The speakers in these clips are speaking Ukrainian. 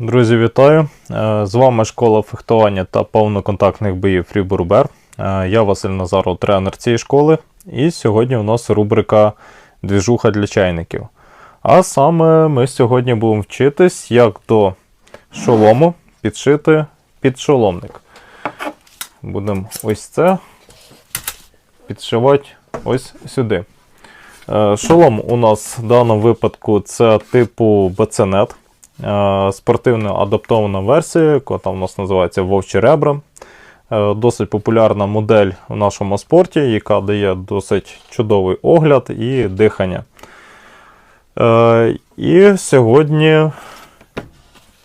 Друзі, вітаю! Е, З вами школа фехтування та повноконтактних боїв Фрібурбер. Я Василь Назаров, тренер цієї школи. І сьогодні у нас рубрика Двіжуха для чайників. А саме ми сьогодні будемо вчитись, як до шолому підшити підшоломник. Будемо ось це підшивати ось сюди. Е, Шолом у нас в даному випадку це типу баценет. Е, Спортивна адаптована версія, яка там у нас називається Вовчі ребра. Е, Досить популярна модель в нашому спорті, яка дає досить чудовий огляд і дихання. Е, І сьогодні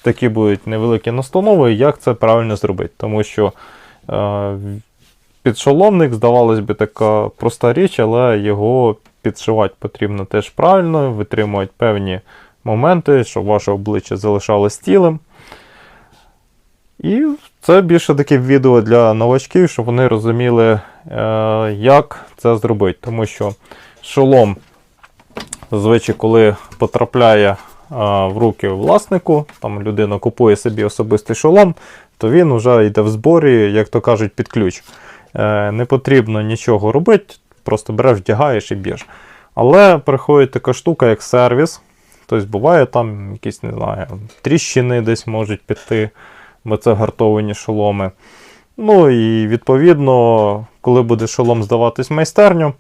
такі будуть невеликі настанови, як це правильно зробити. Тому що підшоломник, здавалось би, така проста річ, але його підшивати потрібно теж правильно, витримувати певні моменти, щоб ваше обличчя залишалось цілим. І це більше таке відео для новачків, щоб вони розуміли, е, як це зробити. Тому що шолом, зазвичай, коли потрапляє е, в руки власнику, там людина купує собі особистий шолом, то він вже йде в зборі, як то кажуть, під ключ. Е, Не потрібно нічого робити, просто береш, вдягаєш і б'єш. Але приходить така штука, як сервіс. Тобто буває там якісь, не знаю, тріщини десь можуть піти, бо це гартовані шоломи. Ну і відповідно, коли буде шолом здаватись в майстерню,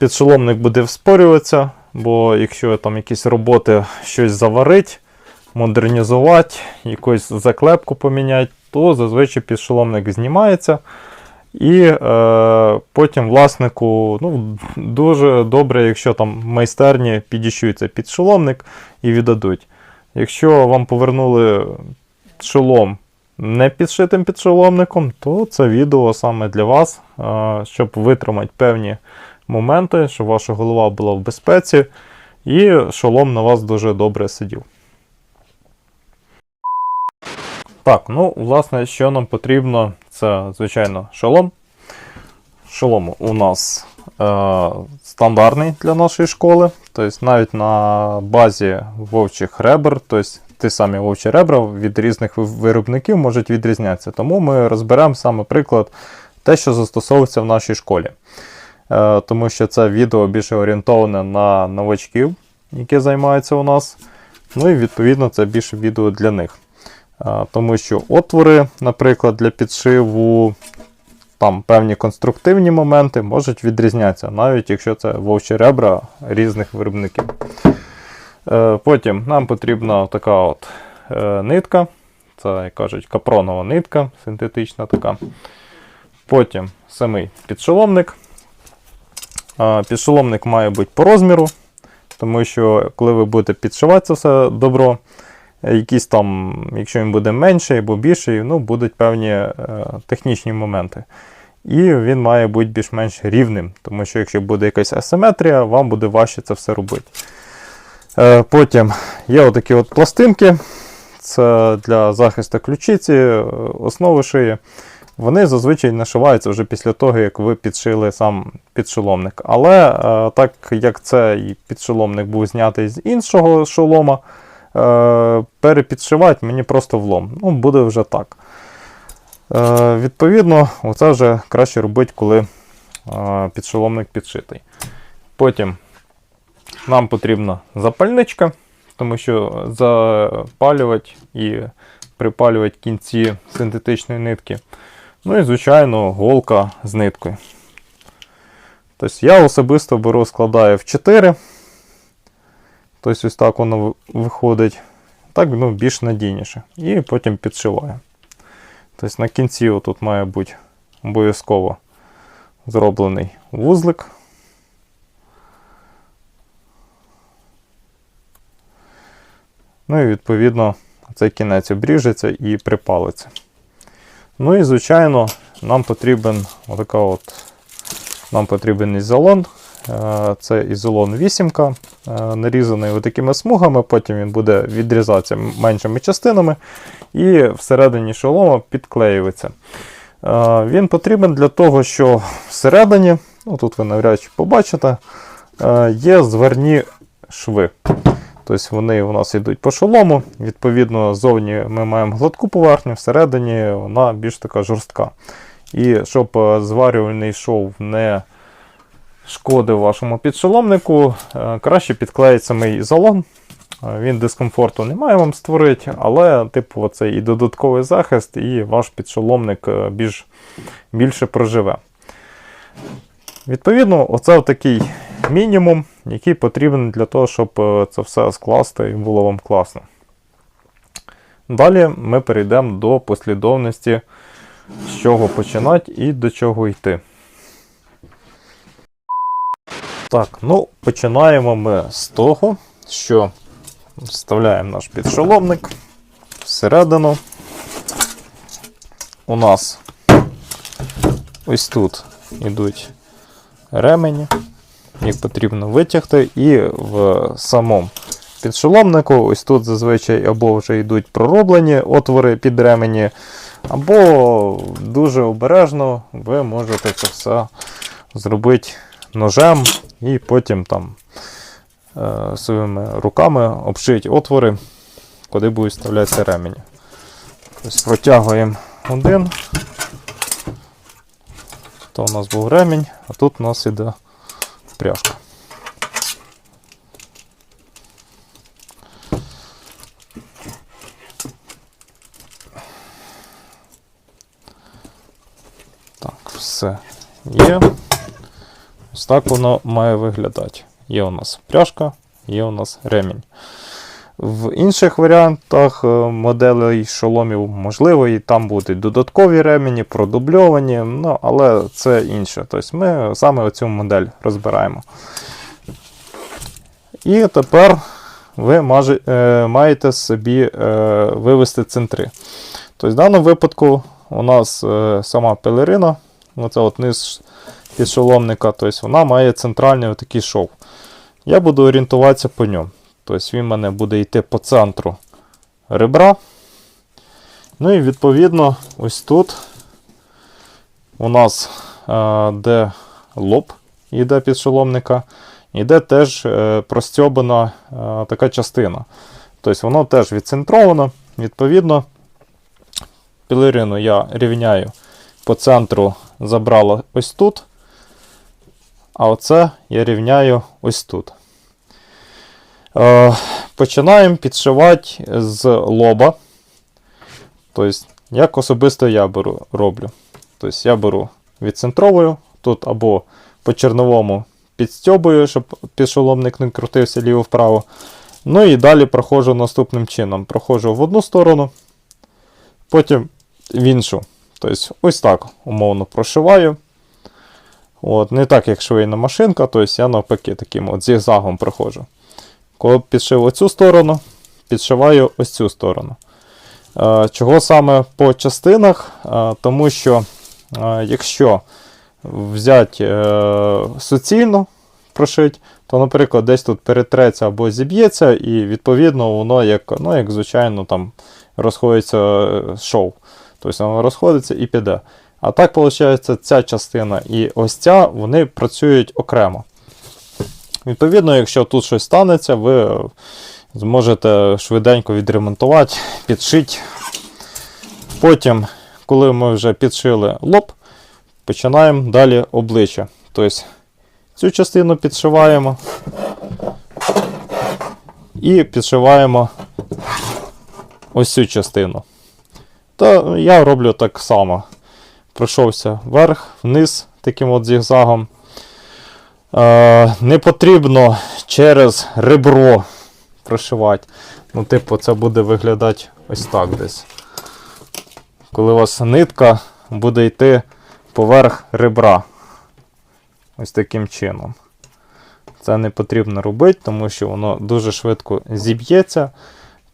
підшоломник буде вспорюватися, бо якщо там якісь роботи щось заварить, модернізувати, якусь заклепку поміняти, то зазвичай підшоломник знімається. І е, потім власнику ну, дуже добре, якщо там майстерні підіщується під шоломник і віддадуть. Якщо вам повернули шолом не підшитим підшоломником, то це відео саме для вас, е, щоб витримати певні моменти, щоб ваша голова була в безпеці, і шолом на вас дуже добре сидів. Так, ну, власне, що нам потрібно, це, звичайно, шолом. Шолом у нас е, стандартний для нашої школи. Тобто навіть на базі вовчих ребер, тобто ті самі вовчі ребра від різних виробників можуть відрізнятися. Тому ми розберемо саме приклад те, що застосовується в нашій школі. Е, тому що це відео більше орієнтоване на новачків, які займаються у нас. Ну і відповідно це більше відео для них. Тому що отвори, наприклад, для підшиву, там певні конструктивні моменти можуть відрізнятися, навіть якщо це вовчі ребра різних виробників. Е, Потім нам потрібна така от е, нитка. Це, як кажуть, капронова нитка, синтетична така. Потім самий підшоломник. Підшоломник має бути по розміру, тому що коли ви будете підшивати це все добро, якісь там, якщо він буде менший або більший, ну, будуть певні е, технічні моменти. І він має бути більш-менш рівним, тому що якщо буде якась асиметрія, вам буде важче це все робити. Е, Потім є отакі от пластинки. Це для захисту ключиці, е, основи шиї. Вони зазвичай нашиваються вже після того, як ви підшили сам підшоломник. Але е, так як цей підшоломник був знятий з іншого шолома, е, перепідшивати мені просто влом. Ну, буде вже так. Е, відповідно, оце вже краще робити, коли е, підшоломник підшитий. Потім нам потрібна запальничка, тому що запалювати і припалювати кінці синтетичної нитки. Ну і, звичайно, голка з ниткою. Тобто я особисто беру, складаю в 4. Тобто ось так воно виходить. Так ну, більш надійніше. І потім підшиваю. Тобто на кінці тут має бути обов'язково зроблений вузлик. Ну і відповідно цей кінець обріжеться і припалиться. Ну і звичайно, нам потрібен отака от, нам потрібен ізолон. Е, Це ізолон 8, е, нарізаний такими смугами, потім він буде відрізатися меншими частинами і всередині шолома підклеюється. Е, Він потрібен для того, що всередині, ну тут ви навряд чи побачите, є зверні шви. Тобто вони у нас йдуть по шолому. Відповідно, зовні ми маємо гладку поверхню, всередині вона більш така жорстка. І щоб зварювальний шов не шкодив вашому підшоломнику, е, краще підклеїть самий ізолон. Е, Він дискомфорту не має вам створити, але, типу, оцей і додатковий захист, і ваш підшоломник е, більш, більше проживе. Відповідно, оце такий мінімум, який потрібен для того, щоб це все скласти і було вам класно. Далі ми перейдемо до послідовності, з чого починати і до чого йти. Так, ну починаємо ми з того, що вставляємо наш підшоломник всередину. У нас ось тут йдуть ремені. Їх потрібно витягти, і в самому підшоломнику, ось тут зазвичай або вже йдуть пророблені отвори під ремені, або дуже обережно ви можете це все зробити ножем і потім там е, своїми руками обшити отвори, куди будуть вставлятися ремені. Ось протягуємо один. То у нас був ремінь, а тут у нас іде пряжка. Так, все є. Ось так воно має виглядати. Є у нас пряжка, є у нас ремінь. В інших варіантах е, моделей шоломів можливо, і там будуть додаткові ремені, продубльовані, ну, але це інше. Тобто ми саме оцю модель розбираємо. І тепер ви е, маєте собі е, вивести центри. Тобто, в даному випадку у нас сама пелерина, оце от низ підшоломника, тобто вона має центральний отакий шов. Я буду орієнтуватися по ньому. Тобто він в мене буде йти по центру ребра. Ну і відповідно, ось тут у нас е, де лоб йде підшоломника, йде теж е, простьобана е, така частина. Тобто воно теж відцентровано. Відповідно, пілерину я рівняю по центру забрала ось тут. А оце я рівняю ось тут. Е, починаємо підшивати з лоба. Тобто, як особисто я беру, роблю. Тобто, я беру відцентровую, тут або по черновому підстьобую, щоб підшоломник не крутився ліво-вправо. Ну і далі проходжу наступним чином. Проходжу в одну сторону, потім в іншу. Тобто, ось так умовно прошиваю. От, Не так, як швейна машинка, тобто я навпаки таким от зігзагом проходжу. Коли підшив оцю сторону, підшиваю ось цю сторону. Е, Чого саме по частинах? Е, Тому що, е, якщо взяти суцільно прошить, то, наприклад, десь тут перетреться або зіб'ється, і відповідно воно, як, ну, як звичайно, там розходиться шов. Тобто воно розходиться і піде. А так, виходить, ця частина і ось ця вони працюють окремо. Відповідно, якщо тут щось станеться, ви зможете швиденько відремонтувати, підшити. Потім, коли ми вже підшили лоб, починаємо далі обличчя. Тобто цю частину підшиваємо і підшиваємо ось цю частину. То я роблю так само. Пройшовся вверх, вниз таким от зігзагом. Е, не потрібно через ребро прошивати. Ну, типу, це буде виглядати ось так десь. Коли у вас нитка буде йти поверх ребра. Ось таким чином. Це не потрібно робити, тому що воно дуже швидко зіб'ється,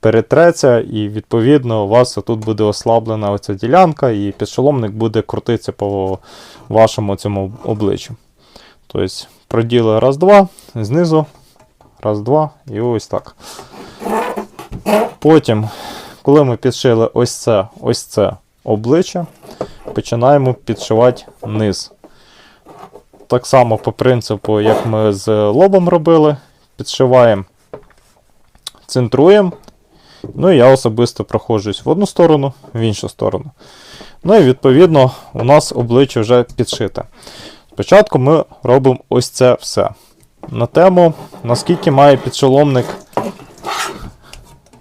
перетреться, і відповідно у вас тут буде ослаблена оця ділянка, і підшоломник буде крутитися по вашому цьому обличчю. Тобто, проділи раз-два, знизу, раз-два, і ось так. Потім, коли ми підшили ось це, ось це обличчя, починаємо підшивати низ. Так само по принципу, як ми з лобом робили, підшиваємо центруємо. Ну і я особисто проходжусь в одну сторону, в іншу сторону. Ну і відповідно у нас обличчя вже підшите. Спочатку ми робимо ось це все. На тему, наскільки має підшоломник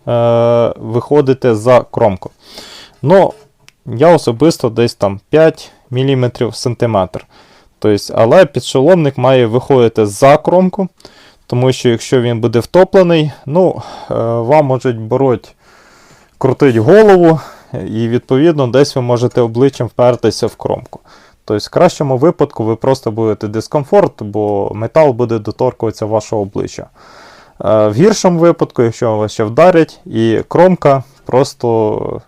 е, виходити за кромку. Ну, я особисто десь там 5 мм сантиметр. Тобто, але підшоломник має виходити за кромку, тому що якщо він буде втоплений, ну, е, вам можуть бороть крутить голову, і відповідно десь ви можете обличчям впертися в кромку. Тобто, в кращому випадку ви просто будете дискомфорт, бо метал буде доторкуватися вашого обличчя. Е, В гіршому випадку, якщо вас ще вдарять, і кромка просто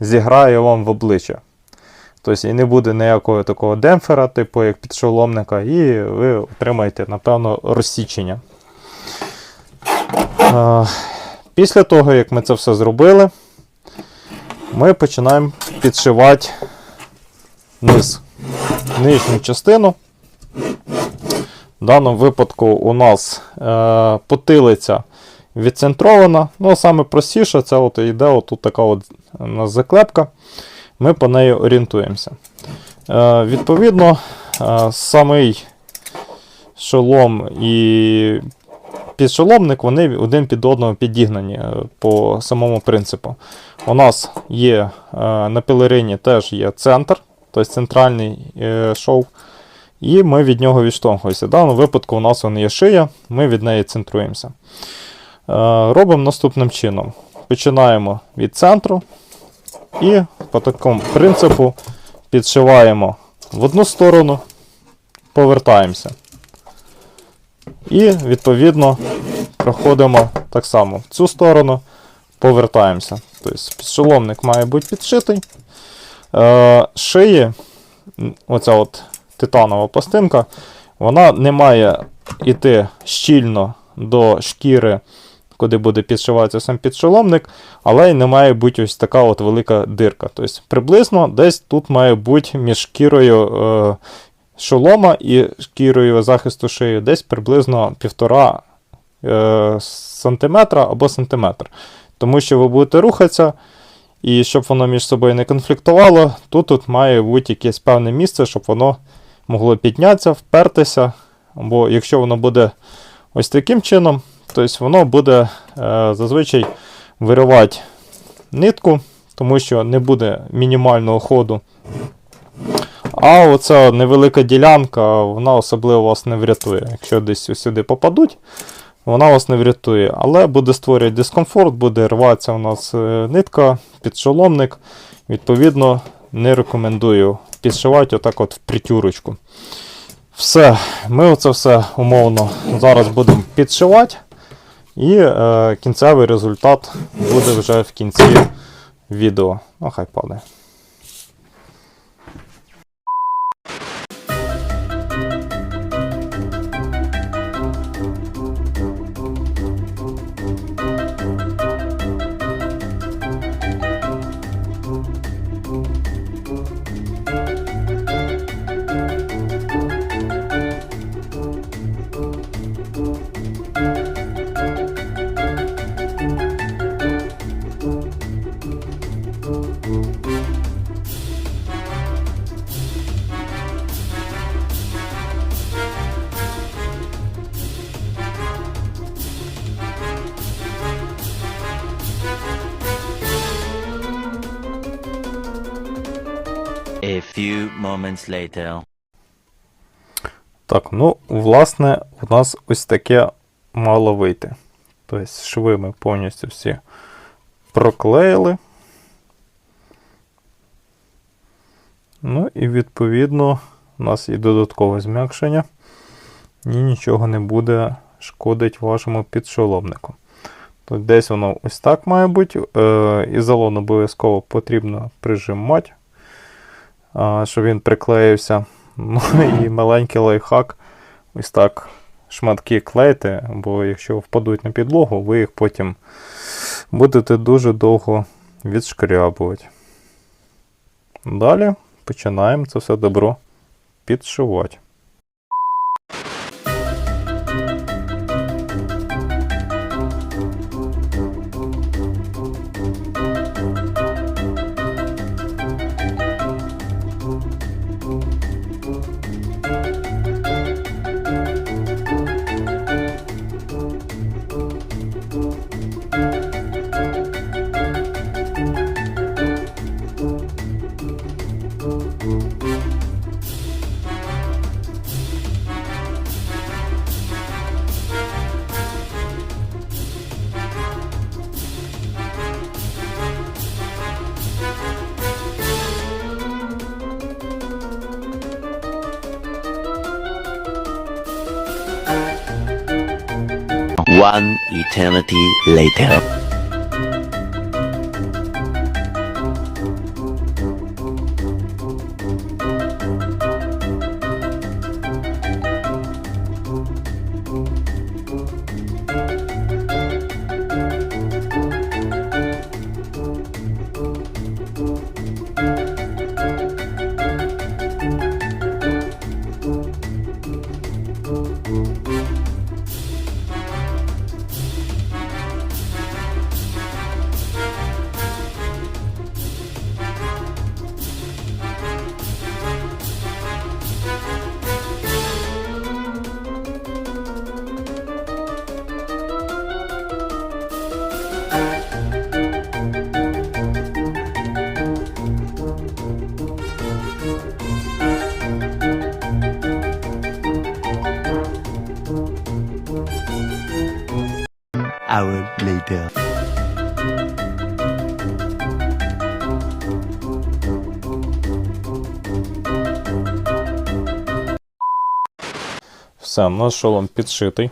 зіграє вам в обличчя. Тобто і не буде ніякого такого демпфера, типу як підшоломника, і ви отримаєте, напевно, розсічення. Після того, як ми це все зробили, ми починаємо підшивати низ, нижню частину. В даному випадку у нас е, потилиця відцентрована. Ну, саме простіше, це от йде отут така от заклепка. Ми по неї орієнтуємося. Е, відповідно, е, самий шолом і підшоломник, вони один під одного підігнані е, по самому принципу. У нас є е, на пілерині теж є центр, тобто центральний е, шов. І ми від нього відштовхуємося. В даному випадку у нас є шия, ми від неї центруємося. Робимо наступним чином. Починаємо від центру і по такому принципу підшиваємо в одну сторону, повертаємося. І, відповідно, проходимо так само в цю сторону, повертаємося. Тобто підшоломник має бути підшитий. Е, шиї, оця от титанова пластинка, вона не має йти щільно до шкіри, куди буде підшиватися сам підшоломник, але й не має бути ось така от велика дирка. Тобто приблизно десь тут має бути між шкірою е, шолома і шкірою захисту шиї десь приблизно 1,5 е, сантиметра або сантиметр. Тому що ви будете рухатися, і щоб воно між собою не конфліктувало, тут, тут має бути якесь певне місце, щоб воно могло піднятися, впертися. Або якщо воно буде ось таким чином, то воно буде е, зазвичай виривати нитку, тому що не буде мінімального ходу. А оця невелика ділянка, вона особливо вас не врятує. Якщо десь сюди попадуть, вона вас не врятує. Але буде створювати дискомфорт, буде рватися у нас е, нитка, підшоломник. Відповідно, не рекомендую підшивати отак от в притюрочку. Все, ми оце все умовно зараз будемо підшивати. І е, кінцевий результат буде вже в кінці відео. Ну, хай падає. A few moments later. Так, ну, власне, у нас ось таке мало вийти. Тобто шви ми повністю всі проклеїли. Ну і відповідно у нас є додаткове зм'якшення. І нічого не буде шкодити вашому підшоломнику. Тут десь воно ось так має бути. Е, ізолон обов'язково потрібно прижимати, щоб він приклеївся. Ну і маленький лайфхак. Ось так шматки клеїти, бо якщо впадуть на підлогу, ви їх потім будете дуже довго відшкрябувати. Далі починаємо це все добро підшивати. Eternity later. Все, наш шолом підшитий.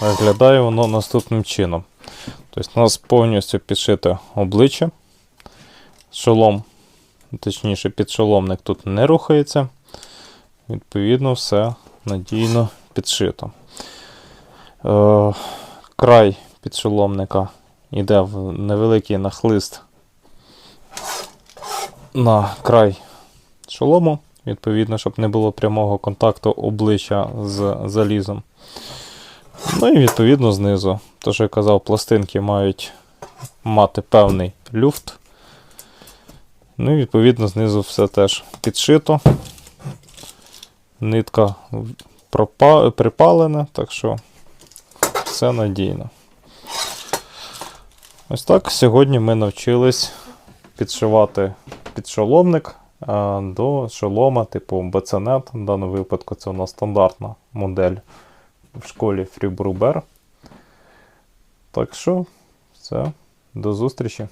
Виглядає воно наступним чином. Тобто, у нас повністю підшите обличчя. Шолом, точніше, підшоломник тут не рухається. Відповідно, все надійно підшито. Е, край підшоломника йде в невеликий нахлист на край шолому, відповідно, щоб не було прямого контакту обличчя з залізом. Ну і відповідно знизу. То, що я казав, пластинки мають мати певний люфт. Ну і відповідно знизу все теж підшито. Нитка припалена, так що все надійно. Ось так сьогодні ми навчились підшивати підшоломник до шолома типу бацанет. В даному випадку це у нас стандартна модель в школі Freebruber. Так що, все, до зустрічі.